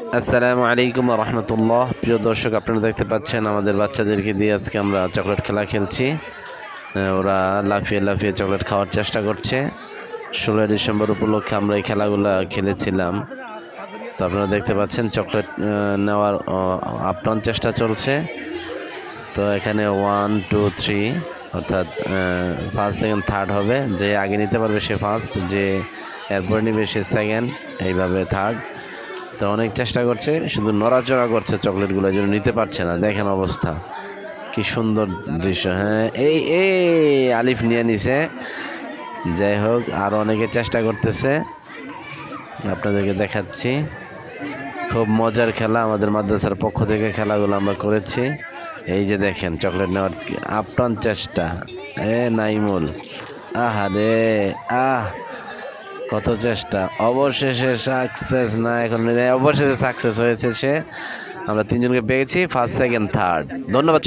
আসসালামু আলাইকুম রহমতুল্লাহ। প্রিয় দর্শক, আপনারা দেখতে পাচ্ছেন আমাদের বাচ্চাদেরকে দিয়ে আজকে আমরা চকলেট খেলা খেলছি। ওরা লাফিয়ে লাফিয়ে চকলেট খাওয়ার চেষ্টা করছে। ষোলোই ডিসেম্বর উপলক্ষে আমরা এই খেলাগুলো খেলেছিলাম। তো আপনারা দেখতে পাচ্ছেন চকলেট নেওয়ার আপ্রাণ চেষ্টা চলছে। তো এখানে ওয়ান টু থ্রি অর্থাৎ ফার্স্ট সেকেন্ড থার্ড হবে। যে আগে নিতে পারবে সে ফার্স্ট যে এরপরে নিবে সে সেকেন্ড এইভাবে থার্ড তো অনেক চেষ্টা করছে, শুধু নড়াচড়া করছে চকলেটগুলো যেন নিতে পারছে না। দেখেন অবস্থা, কি সুন্দর দৃশ্য হ্যাঁ। এই এই, আলিফ নিয়ে নিছে। যাই হোক, আর অনেকে চেষ্টা করতেছে। আপনাদেরকে দেখাচ্ছি। খুব মজার খেলা, আমাদের মাদ্রাসার পক্ষ থেকে খেলাগুলো আমরা করেছি। এই যে দেখেন, চকলেট নেওয়ার আপ্রাণ চেষ্টা। এ, নাইমুল। আহা রে আহ। কত চেষ্টা। অবশেষে সাকসেস না, এখন অবশেষে সাকসেস হয়েছে সে। আমরা তিনজনকে পেয়েছি ফার্স্ট সেকেন্ড থার্ড ধন্যবাদ।